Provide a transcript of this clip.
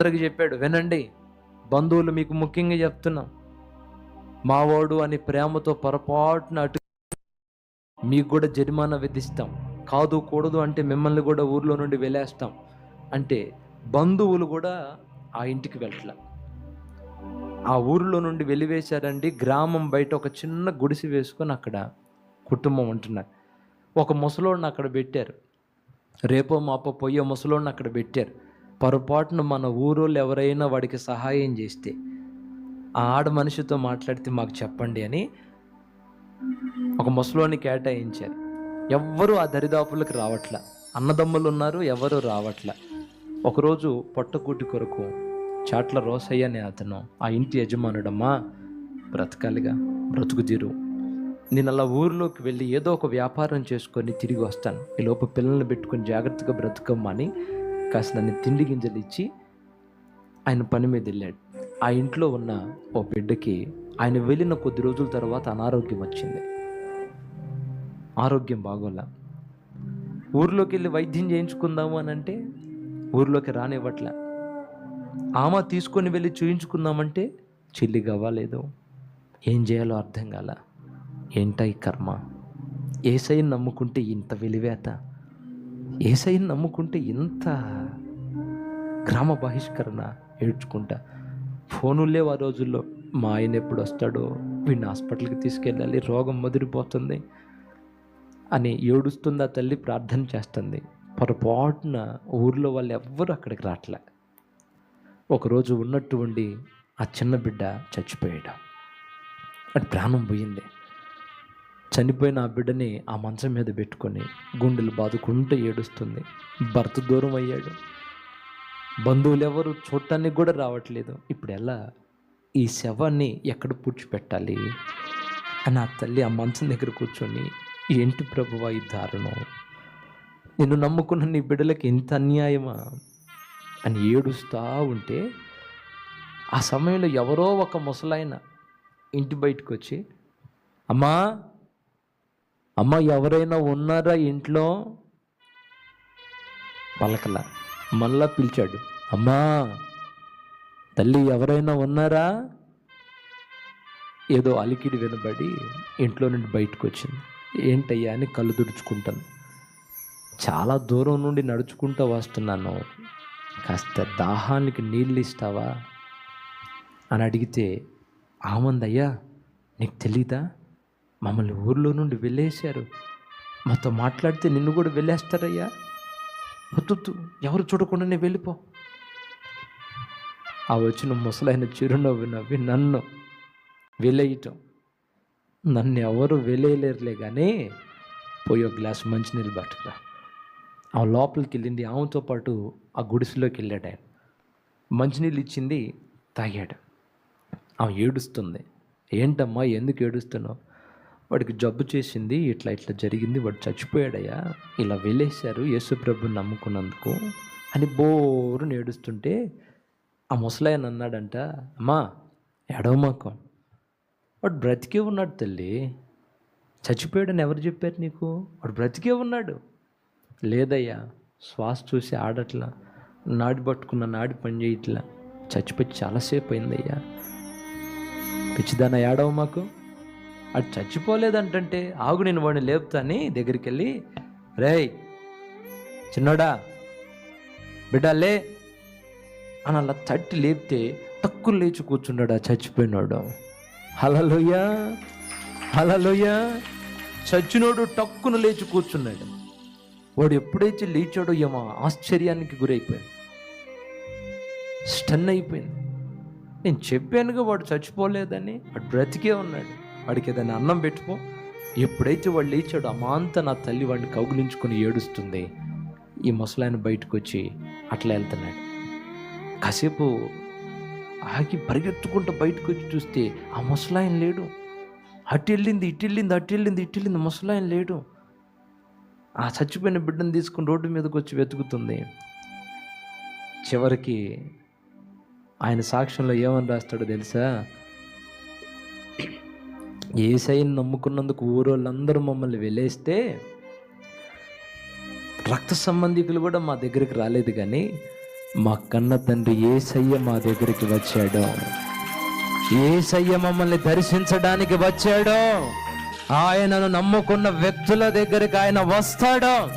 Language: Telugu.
అందరికి చెప్పాడు వినండి బంధువులు మీకు ముఖ్యంగా చెప్తున్నాం. మావాడు అని ప్రేమతో పొరపాటున అటు మీకు కూడా జరిమానా విధిస్తాం. కాదు కూడదు అంటే మిమ్మల్ని కూడా ఊర్లో నుండి వెళ్ళేస్తాం అంటే బంధువులు కూడా ఆ ఇంటికి వెళ్ళట్ల. ఆ ఊరిలో నుండి వెలివేశారండి. గ్రామం బయట ఒక చిన్న గుడిసి వేసుకొని అక్కడ కుటుంబం ఉంటున్నారు. ఒక ముసలోడిని అక్కడ పెట్టారు. రేపో మాపో పొయ్యో ముసలోడిని అక్కడ పెట్టారు. పొరపాటున మన ఊరోళ్ళు ఎవరైనా వాడికి సహాయం చేస్తే ఆ ఆడ మనిషితో మాట్లాడితే మాకు చెప్పండి అని ఒక ముసలోని కేటాయించారు. ఎవ్వరూ ఆ దరిదాపులకు రావట్లా. అన్నదమ్ములు ఉన్నారు ఎవరు రావట్లా. ఒకరోజు పొట్టకూటి కొరకు చాట్ల రోసయ్య అనే అతను ఆ ఇంటి యజమానుడమ్మా బ్రతకాలిగా బ్రతుకు తీరు నేను అలా ఊర్లోకి వెళ్ళి ఏదో ఒక వ్యాపారం చేసుకొని తిరిగి వస్తాను. ఈ పిల్లల్ని పెట్టుకొని జాగ్రత్తగా బ్రతుకమ్మని అని తిండి గింజలు ఇచ్చి ఆయన పని మీద వెళ్ళాడు. ఆ ఇంట్లో ఉన్న ఓ బిడ్డకి ఆయన వెళ్ళిన కొద్ది రోజుల తర్వాత అనారోగ్యం వచ్చింది. ఆరోగ్యం బాగోలా. ఊర్లోకి వెళ్ళి వైద్యం చేయించుకుందాము అని అంటే ఊర్లోకి రానివ్వట్లే. ఆమె తీసుకొని వెళ్ళి చూయించుకుందామంటే చెల్లి గవ్వలేదు ఏం చేయాలో అర్థం కాల. ఏంటా ఈ కర్మ? ఏసైని నమ్ముకుంటే ఇంత వెలివేత? ఏసైని నమ్ముకుంటే ఇంత గ్రామ బహిష్కరణ ఏడ్చుకుంటా. ఫోనులు లేవు ఆ రోజుల్లో మా ఆయన ఎప్పుడు వస్తాడో వీడిని హాస్పిటల్కి తీసుకెళ్ళాలి రోగం ముదిరిపోతుంది అని ఏడుస్తుంది ఆ తల్లి ప్రార్థన చేస్తుంది. పొరపాటున ఊర్లో వాళ్ళు ఎవ్వరూ అక్కడికి రావట్లే ఒకరోజు ఉన్నట్టు ఉండి ఆ చిన్న బిడ్డ చచ్చిపోయాడు. అటు ప్రాణం పోయింది. చనిపోయిన ఆ బిడ్డని ఆ మంచం మీద పెట్టుకొని గుండెలు బాదుకుంటూ ఏడుస్తుంది. భర్త దూరం అయ్యాడు. బంధువులు ఎవరు చూడటానికి కూడా రావట్లేదు. ఇప్పుడు ఎలా ఈ శవాన్ని ఎక్కడ పూడ్చిపెట్టాలి? అని ఆ తల్లి ఆ మంచం దగ్గర కూర్చొని ఏంటి ప్రభువా ఈ దారుణం? నిన్ను నమ్ముకున్న నీ బిడ్డలకి ఇంత అన్యాయమా? అని ఏడుస్తూ ఉంటే ఆ సమయంలో ఎవరో ఒక ముసలాయన ఇంటి బయటకు వచ్చి అమ్మా అమ్మ ఎవరైనా ఉన్నారా ఇంట్లో? పలకల. మళ్ళా పిలిచాడు. అమ్మా తల్లి ఎవరైనా ఉన్నారా? ఏదో అలికిడి వినబడి ఇంట్లో నుండి బయటకు వచ్చింది ఏంటయ్యా అని కళ్ళు తుడుచుకుంటాను. చాలా దూరం నుండి నడుచుకుంటూ వస్తున్నాను. కాస్త దాహానికి నీళ్ళు ఇస్తావా అని అడిగితే ఆమందయ్యా నీకు తెలీదా? మమ్మల్ని ఊర్లో నుండి వెళ్ళేశారు. మాతో మాట్లాడితే నిన్ను కూడా వెళ్ళేస్తారయ్యా. వద్దు ఎవరు చూడకుండానే వెళ్ళిపో. ఆ వచ్చిన ముసలైన చిరునవ్వు నవ్వి నన్ను వెలేయటం నన్ను ఎవరు వెలేయలేరులే కానీ పోయి ఒక గ్లాస్ మంచినీళ్ళు పట్టుకురా. ఆ లోపలికి వెళ్ళింది ఆమెతో పాటు ఆ గుడిసెలోకి వెళ్ళాడు ఆయన. మంచినీళ్ళు ఇచ్చింది తాగాడు. ఆమె ఏడుస్తుంది. ఏంటమ్మా ఎందుకు ఏడుస్తున్నావు? వాడికి జబ్బు చేసింది ఇట్లా ఇట్లా జరిగింది వాడు చచ్చిపోయాడయ్యా. ఇలా వెళ్ళేశారు యేసుప్రభుని నమ్ముకున్నందుకు. అని బోరు నేడుస్తుంటే ఆ ముసలాయన అన్నాడంట అమ్మా ఎడవమాకం వాడు బ్రతికే ఉన్నాడు తల్లి. చచ్చిపోయాడని ఎవరు చెప్పారు నీకు? వాడు బ్రతికే ఉన్నాడు. లేదయ్యా శ్వాస చూసి ఆడట్లా నాడి పట్టుకున్న నాడి పని చేయట్లా చచ్చిపోయి చాలాసేపు అయిందయ్యా. పిచ్చిదాన ఏడవ మాకు. అటు చచ్చిపోలేదంటే ఆగు నేను వాడిని లేపుతాని దగ్గరికి వెళ్ళి రేయ్ చిన్నోడా బిడ్డలే అని అలా తట్టి లేపితే తక్కువ లేచి కూర్చున్నాడు ఆ చచ్చిపోయినాడు. హలలోయ హలలోయ చచ్చినోడు టక్కును లేచి కూర్చున్నాడు. వాడు ఎప్పుడైతే లేచాడో ఏమో ఆశ్చర్యానికి గురైపోయాడు. స్టన్ అయిపోయింది. నేను చెప్పానుగా వాడు చచ్చిపోలేదని వాడు బ్రతికే ఉన్నాడు. వాడికి ఏదైనా అన్నం పెట్టుకో. ఎప్పుడైతే వాడు లేచాడు అమాంత నా తల్లి వాడిని కౌగులించుకొని ఏడుస్తుంది. ఈ ముసలాయన బయటకు వచ్చి అట్లా వెళ్తున్నాడు. కాసేపు ఆగి పరిగెత్తుకుంటూ బయటకు వచ్చి చూస్తే ఆ ముసలాయన లేడు. అటు వెళ్ళింది ఇటు వెళ్ళింది అటు వెళ్ళింది ఇటు వెళ్ళింది ముసలాయన లేడు. ఆ చచ్చిపోయిన బిడ్డను తీసుకుని రోడ్డు మీదకి వచ్చి వెతుకుతుంది. చివరికి ఆయన సాక్ష్యంలో ఏమని రాస్తాడో తెలుసా? ఏసైని నమ్ముకున్నందుకు ఊరోళ్ళందరూ మమ్మల్ని వెళ్ళేస్తే రక్త సంబంధికులు కూడా మా దగ్గరికి రాలేదు కానీ మా కన్న తండ్రి ఏసయ్య మా దగ్గరికి వచ్చాడో. ఏసయ్య మమ్మల్ని దర్శించడానికి వచ్చాడో. ఆయనను నమ్ముకున్న వ్యక్తుల దగ్గరికి ఆయన వస్తాడో.